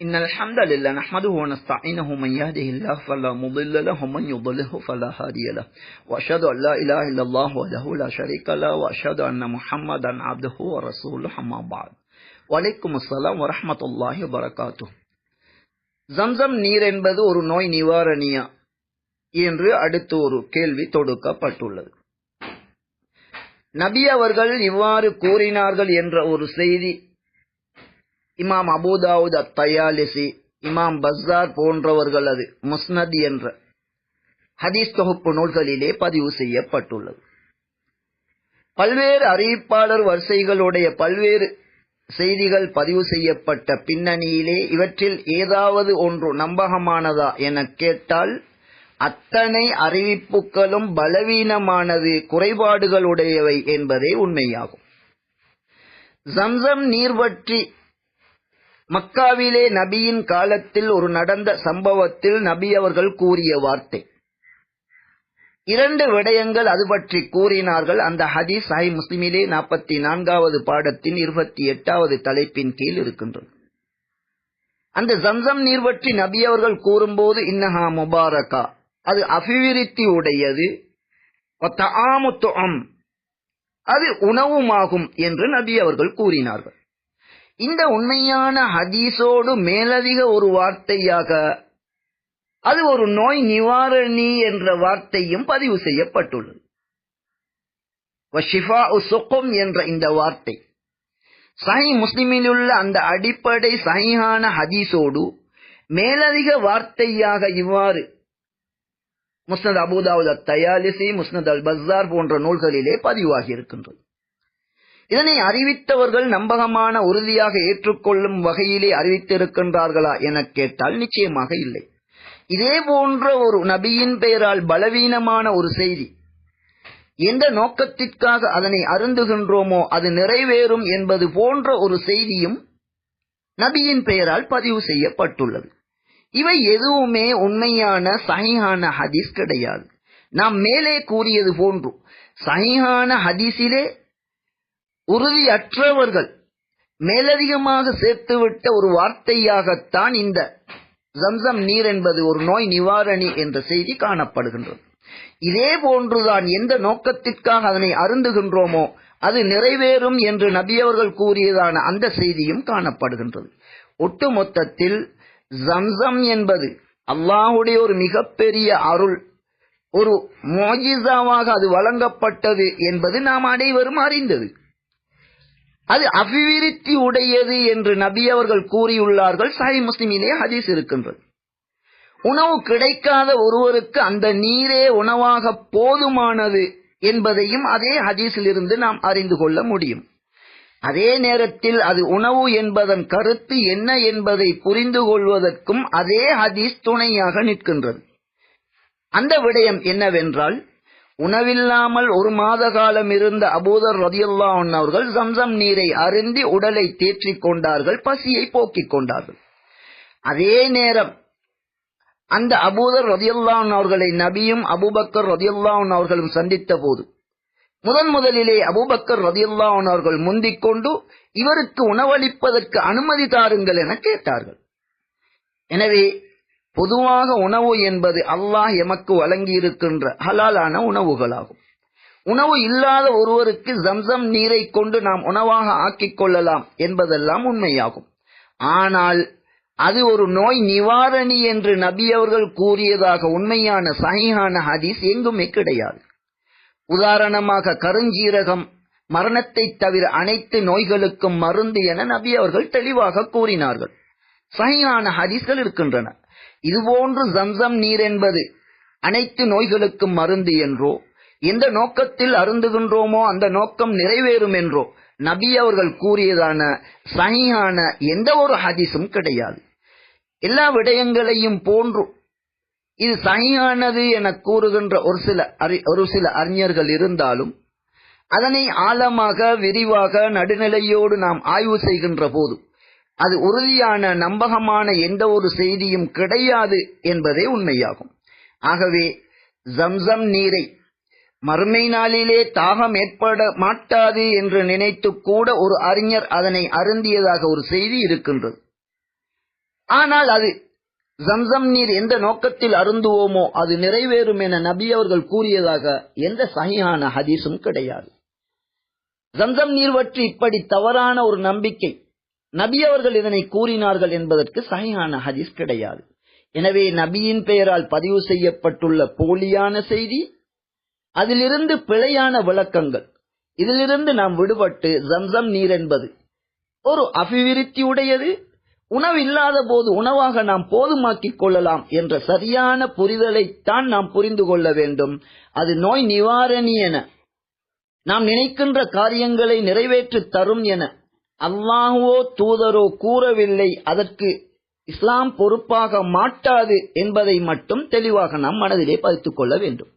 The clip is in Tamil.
إن الحمد لله نحمده ونستعينه من يهده الله فلا مضل له ومن يضله فلا هادي له وأشهد أن لا إله إلا الله وحده لا شريك له وأشهد أن محمدا عبده ورسوله أما بعد வலைக்கும் அஸ்லாம் வரமத்துல்லாஹி வரகாத்து ஜம்சம் நீர் என்பது ஒரு நோய் நிவாரணியா என்று அடுத்து ஒரு கேள்வி தொடுக்கப்பட்டுள்ளது நபி அவர்கள் இவ்வாறு கூறினார்கள் என்ற ஒரு செய்தி இமாம் அபுதாவுத் அத்தயாலிசி இமாம் பஸ்தார் போன்றவர்களது முஸ்னத் என்ற ஹதீஸ் தொகுப்பு நூல்களிலே பதிவு செய்யப்பட்டுள்ளது. பல்வேறு அறிவிப்பாளர் வரிசைகளுடைய பல்வேறு செய்திகள் பதிவு செய்யப்பட்ட பின்னணியிலே இவற்றில் ஏதாவது ஒன்று நம்பகமானதா என கேட்டால் அத்தனை அறிவிப்புகளும் பலவீனமானது குறைபாடுகளுடையவை என்பதே உண்மையாகும். ஜம்சம் நீர்வற்றி மக்காவிலே நபியின் காலத்தில் ஒரு நடந்த சம்பவத்தில் நபி அவர்கள் கூறிய வார்த்தை. இரண்டு விடயங்கள் அது பற்றி கூறினார்கள். அந்த ஹதீஸ் சாஹி முஸ்லிமிலே நாற்பத்தி நான்காவது பாடத்தின் இருபத்தி எட்டாவது தலைப்பின் கீழ் இருக்கின்றது. அந்த ஜம்சம் நீர் பற்றி நபி அவர்கள் கூறும்போது இன்னஹா முபாரகா. அது அபிவிருத்தி உடையது. அது உணவுமாகும் என்று நபி அவர்கள் கூறினார்கள். இந்த உண்மையான ஹதீஸோடு மேலதிக ஒரு வார்த்தையாக அது ஒரு நோய் நிவாரணி என்ற வார்த்தையும் பதிவு செய்யப்பட்டுள்ளது. என்ற இந்த வார்த்தை. சஹி முஸ்லிமில் உள்ள அந்த அடிப்படை சஹிஹான ஹதீஸோடு மேலதிக வார்த்தையாக இவ்வாறு முஸ்னத் அபுதாவுத் தயாலிசி முஸ்னத் அல் பஸ்தார் போன்ற நூல்களிலே பதிவாகி இருக்கின்றது. இதனை அறிவித்தவர்கள் நம்பகமான உறுதியாக ஏற்றுக்கொள்ளும் வகையிலே அறிவித்திருக்கின்றார்களா என கேட்டால் நிச்சயமாக இல்லை. இதே போன்ற ஒரு நபியின் பெயரால் பலவீனமான ஒரு செய்தி எந்த நோக்கத்திற்காக அதனை அருந்துகின்றோமோ அது நிறைவேறும் என்பது போன்ற ஒரு செய்தியும் நபியின் பெயரால் பதிவு செய்யப்பட்டுள்ளது. இவை எதுவுமே உண்மையான சகிஹான ஹதீஸ் கிடையாது. நாம் மேலே கூறியது போன்று சகிஹான ஹதீஸிலே உறுதியற்றவர்கள். மேலதிகமாக சேர்த்துவிட்ட ஒரு வார்த்தையாகத்தான் இந்த ஜம்சம் நீர் என்பது ஒரு நோய் நிவாரணி என்ற செய்தி காணப்படுகின்றது. இதே போன்றுதான் எந்த நோக்கத்திற்காக அதனை அருந்துகின்றோமோ அது நிறைவேறும் என்று நபியவர்கள் கூறியதான அந்த செய்தியும் காணப்படுகின்றது. ஒட்டுமொத்தத்தில் ஜம்சம் என்பது அல்லாஹுடைய ஒரு மிகப்பெரிய அருள். ஒரு மோஜிசாவாக அது வழங்கப்பட்டது என்பது நாம் அனைவரும் அறிந்தது. அது அபிவிருத்தி உடையது என்று நபி அவர்கள் கூறியுள்ளார்கள். சாய் முஸ்லிமிலே ஹதீஸ் இருக்கின்றது. உணவு கிடைக்காத ஒருவருக்கு அந்த நீரே உணவாக போதுமானது என்பதையும் அதே ஹதீஸில் இருந்து நாம் அறிந்து கொள்ள முடியும். அதே நேரத்தில் அது உணவு என்பதன் கருத்து என்ன என்பதை புரிந்து கொள்வதற்கும் அதே ஹதீஸ் துணையாக நிற்கின்றது. அந்த விடயம் என்னவென்றால் உணவில்லாமல் ஒரு மாத காலம் இருந்த அபூதர் ரதியுல்லான் அவர்கள் சம்சம் நீரை அருந்தி உடலை தேற்றிக் கொண்டார்கள் பசியை போக்கிக் கொண்டார்கள். அதே நேரம் அந்த அபூதர் ரதியுல்லான் அவர்களை நபியும் அபுபக்கர் ரதியுல்லான் அவர்களும் சந்தித்த போது முதன் முதலிலே அபுபக்கர் ரதியுல்லான் அவர்கள் முந்திக் கொண்டு இவருக்கு உணவளிப்பதற்கு அனுமதி தாருங்கள் என கேட்டார்கள். எனவே பொதுவாக உணவு என்பது அல்லாஹ் எமக்கு வழங்கியிருக்கின்ற ஹலாலான உணவுகளாகும். உணவு இல்லாத ஒருவருக்கு ஜம்சம் நீரை கொண்டு நாம் உணவாக ஆக்கிக் கொள்ளலாம் என்பதெல்லாம் உண்மையாகும். ஆனால் அது ஒரு நோய் நிவாரணி என்று நபி அவர்கள் கூறியதாக உண்மையான சகிஹான ஹதீஸ் எங்குமே கிடையாது. உதாரணமாக கருஞ்சீரகம் மரணத்தை தவிர அனைத்து நோய்களுக்கும் மருந்து என நபி அவர்கள் தெளிவாக கூறினார்கள். சகிஹான ஹதீஸ்கள் இருக்கின்றன. இதுபோன்று ஜம்சம் நீர் என்பது அனைத்து நோய்களுக்கும் மருந்து என்றோ எந்த நோக்கத்தில் அருந்துகின்றோமோ அந்த நோக்கம் நிறைவேறும் என்றோ நபி அவர்கள் கூறியதான சனியான எந்த ஒரு ஹதீஸும் கிடையாது. எல்லா விடயங்களையும் போன்று இது சனியானது என கூறுகின்ற ஒரு சில ஒரு சில அறிஞர்கள் இருந்தாலும் அதனை ஆழமாக விரிவாக நடுநிலையோடு நாம் ஆய்வு செய்கின்ற போது அது உறுதியான நம்பகமான எந்த ஒரு செய்தியும் கிடையாது என்பதே உண்மையாகும். ஆகவே ஜம்சம் நீரை மறுமை நாளிலே தாகம் ஏற்பட மாட்டாது என்று நினைத்து கூட ஒரு அறிஞர் அதனை அருந்தியதாக ஒரு செய்தி இருக்கின்றது. ஆனால் அது ஜம்சம் நீர் எந்த நோக்கத்தில் அருந்துவோமோ அது நிறைவேறும் என நபி அவர்கள் கூறியதாக எந்த சகியான ஹதீஸும் கிடையாது. ஜம்சம் நீர் பற்றி இப்படி தவறான ஒரு நம்பிக்கை நபி அவர்கள் இதனை கூறினார்கள் என்பதற்கு சகையான ஹதீஸ் கிடையாது. எனவே நபியின் பெயரால் பதிவு செய்யப்பட்டுள்ள போலியான செய்தி அதிலிருந்து பிழையான விளக்கங்கள் இதிலிருந்து நாம் விடுபட்டு ஜம்சம் நீர் என்பது ஒரு அபிவிருத்தி உடையது. உணவு இல்லாத போது உணவாக நாம் போதுமாக்கிக் கொள்ளலாம் என்ற சரியான புரிதலைத்தான் நாம் புரிந்து கொள்ள வேண்டும். அது நோய் நிவாரணி என நாம் நினைக்கின்ற காரியங்களை நிறைவேற்றி தரும் என அல்லாஹுவோ தூதரோ கூறவில்லை. அதற்கு இஸ்லாம் பொறுப்பாக மாட்டாது என்பதை மட்டும் தெளிவாக நாம் மனதிலே பதித்துக் கொள்ள வேண்டும்.